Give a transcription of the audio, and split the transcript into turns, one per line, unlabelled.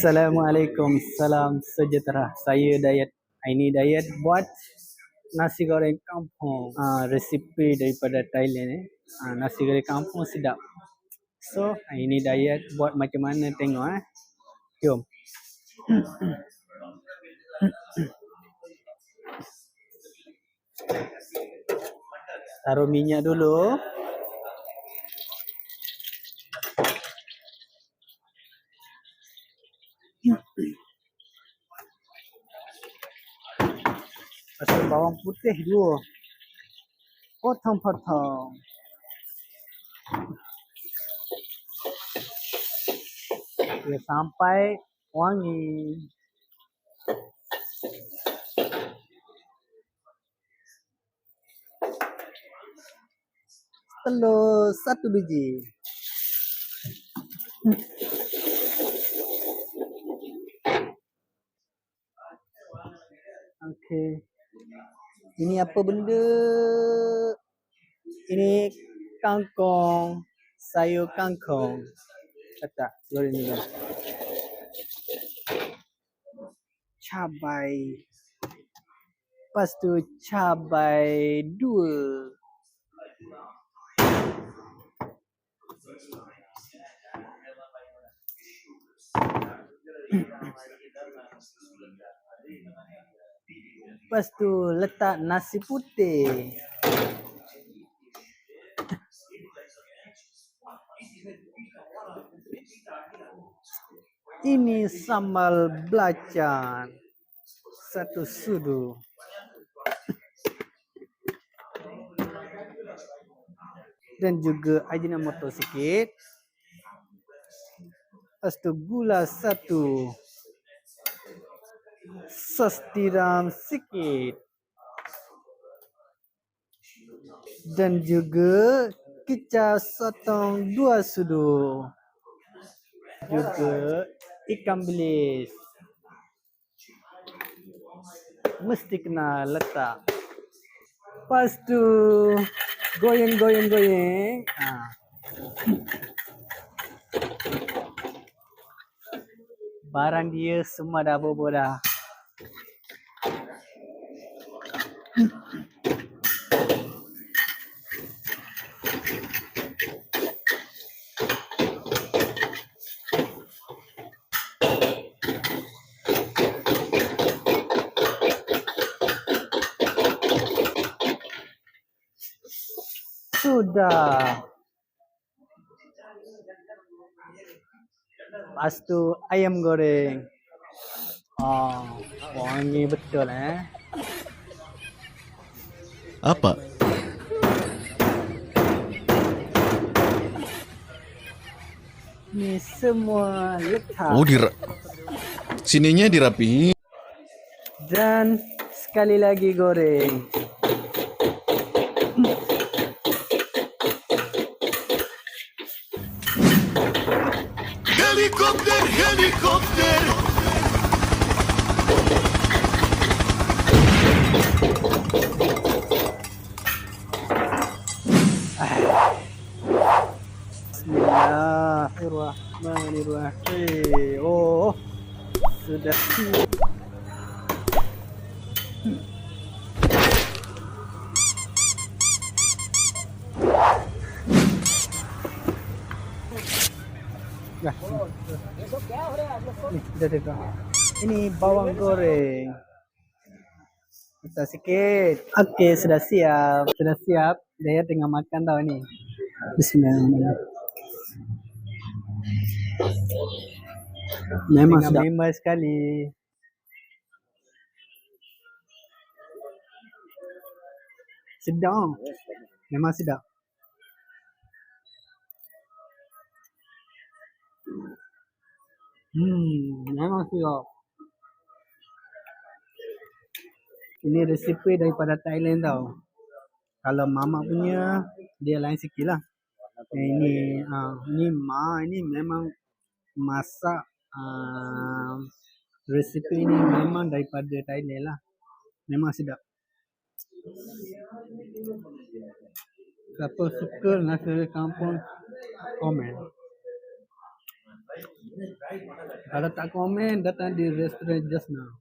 Assalamualaikum, salam sejahtera. Saya Dayat. Ini Dayat buat nasi goreng kampung. Ah, resipi daripada Thailand eh. Ah, nasi goreng kampung sedap. So, ini Dayat buat macam mana tengok eh. Jom. Taruh minyak dulu. Pasal bawang putih dulu. Potong-potong. Dia sampai wangi. Telur satu biji. Okey. Ini apa benda? Ini kangkung. Sayur kangkung. Letak goreng dulu. Cabai. Lepas tu cabai dua. Lepas tu letak nasi putih. Ini sambal belacan. Satu sudu. Dan juga ajinomoto sikit. Lepas tu gula satu. Sos tiram sikit. Dan juga kicap sotong dua sudu. Juga ikan bilis. Mesti kena letak. Lepas tu goyang goyang goyang. Ha. Barang dia semua dah bobo dah. Sudah. Lepas tu ayam goreng. Oh, wangi betul eh.
Apa?
Ni semua letak.
Oh, dira sininya dirapihin.
Dan sekali lagi goreng.
Helikopter, helikopter.
Bismillahirrahmanirrahim. Oh, sudah. Dah. Ni, dah tengok. Ini bawang goreng. Letak sikit. Okey, sudah siap. Sudah siap. Dia tengah makan tau ni. Bismillahirrahmanirrahim. Memang sedap. Memang sekali. Sedap. Memang sedap. Hmm, memang sedap. Ini resipi daripada Thailand tau. Kalau mama punya dia lain sikit lah. Eh, ini ah ini ma ini memang masak ah, resipi ini memang daripada Thailand lah. Memang sedap. Siapa suka nasi kampung komen. Kalau tak komen, datang di restoran just now.